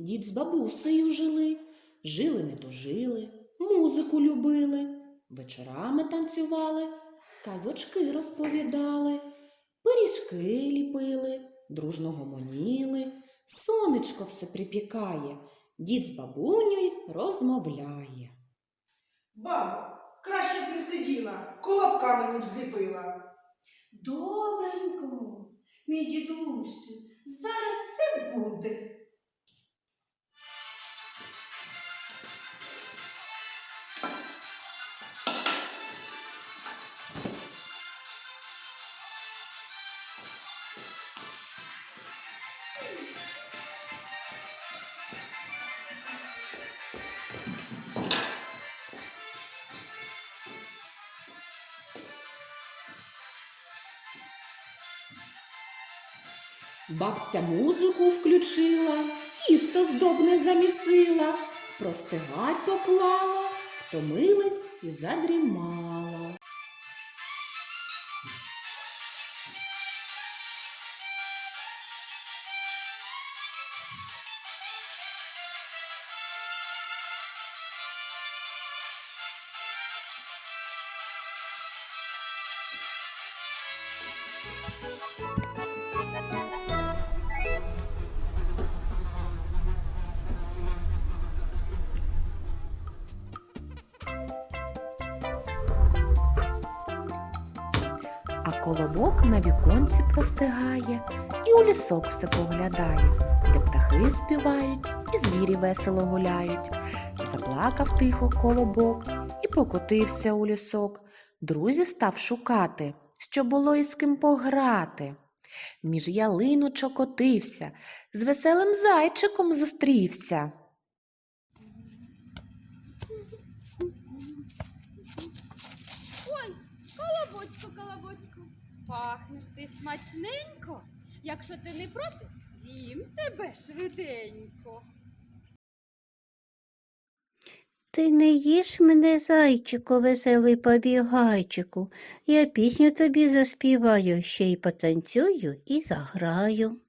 дід з бабусею жили, жили не тужили, музику любили, вечорами танцювали, казочки розповідали, пиріжки ліпили, дружно гомоніли, сонечко все припікає, дід з бабунею розмовляє. Баба, краще б не сиділа, колобка мені б зліпила. Добренько, мій дідусю, зараз все буде. Бабця музику включила, тісто здобне замісила, простигать поклала, втомилась і задрімала. Колобок на віконці простигає і у лісок все поглядає, де птахи співають і звірі весело гуляють. Заплакав тихо колобок і покотився у лісок. Друзі став шукати, що було із ким пограти. Між ялиночок котився, з веселим зайчиком зустрівся. Пахнеш ти смачненько. Якщо ти не проти, з'їм тебе швиденько. Ти не їж мене, зайчику, веселий побігайчику. Я пісню тобі заспіваю, ще й потанцюю і заграю.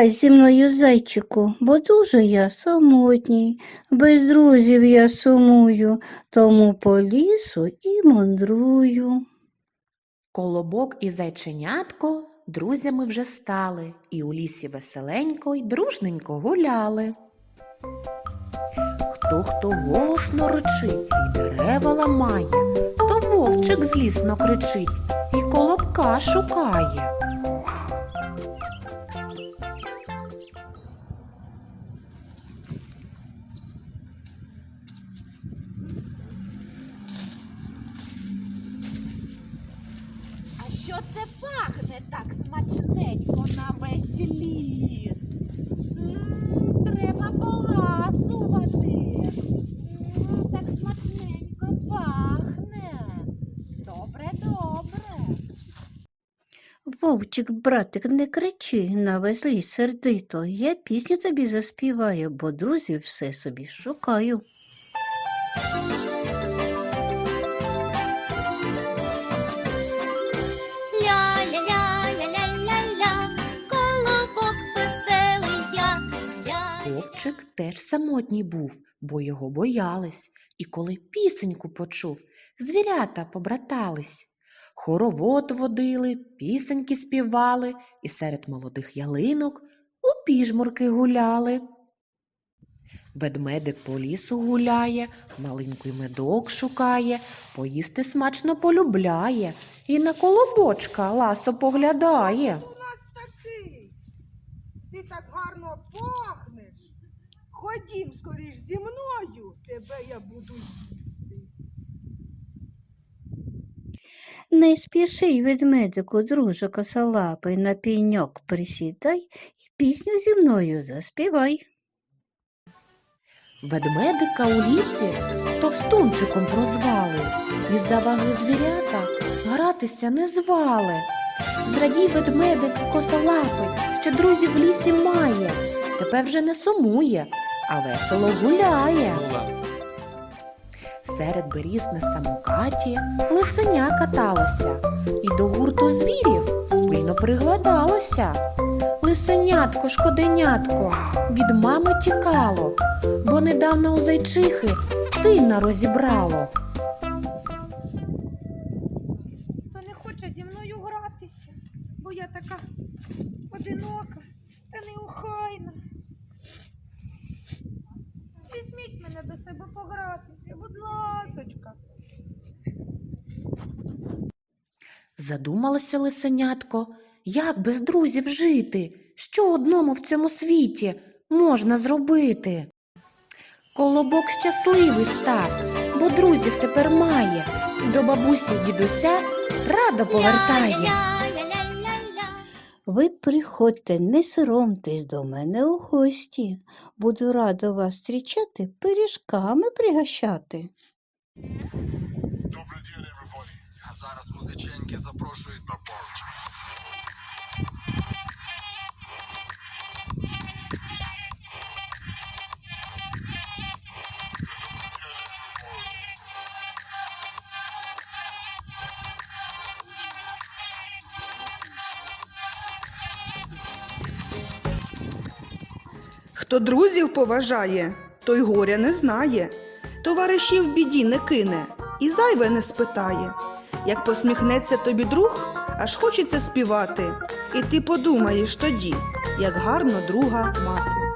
Пограй зі мною, зайчику, бо дуже я самотній, без друзів я сумую, тому по лісу і мандрую. Колобок і зайченятко друзями вже стали, і у лісі веселенько й дружненько гуляли. Хто хто голосно речить і дерева ламає, то вовчик злісно кричить і колобка шукає. Ліс? Треба поласувати. Так смачненько пахне. Добре, добре. Вовчик, братик, не кричи на весь ліс сердито. Я пісню тобі заспіваю, бо друзів все собі шукаю. Вовчик теж самотній був, бо його боялись, і коли пісеньку почув, звірята побратались. Хоровод водили, пісеньки співали, і серед молодих ялинок у піжмурки гуляли. Ведмедик по лісу гуляє, маленький медок шукає, поїсти смачно полюбляє і на колобочка ласо поглядає. Ти так гарно пахнеш. Ходім скоріш зі мною, тебе я буду їсти. Не спіши, ведмедику, друже косолапий, на піньок присідай і пісню зі мною заспівай. Ведмедика у лісі товстунчиком прозвали, і заваги звірята гратися не звали. Зрадій ведмедик косолапий, що друзів в лісі має, тепер вже не сумує, а весело гуляє. Серед беріз на самокаті лисеня каталося і до гурту звірів пильно приглядалося. Лисенятко, шкоденятко, від мами тікало, бо недавно у зайчихи тина розібрало. Хто не хоче зі мною гратися, бо я така одинока та неохайна. Візьміть мене до себе погратися, будь ласочка. Задумалося лисенятко, як без друзів жити, що одному в цьому світі можна зробити. Колобок щасливий став, бо друзів тепер має, до бабусі й дідуся радо повертає. Ви приходьте, не соромтесь до мене у гості. Буду рада вас зустрічати, пиріжками пригощати. А зараз музиченьки запрошують на палч. Хто друзів поважає, той горя не знає, товаришів біді не кине і зайве не спитає. Як посміхнеться тобі друг, аж хочеться співати, і ти подумаєш тоді, як гарно друга мати.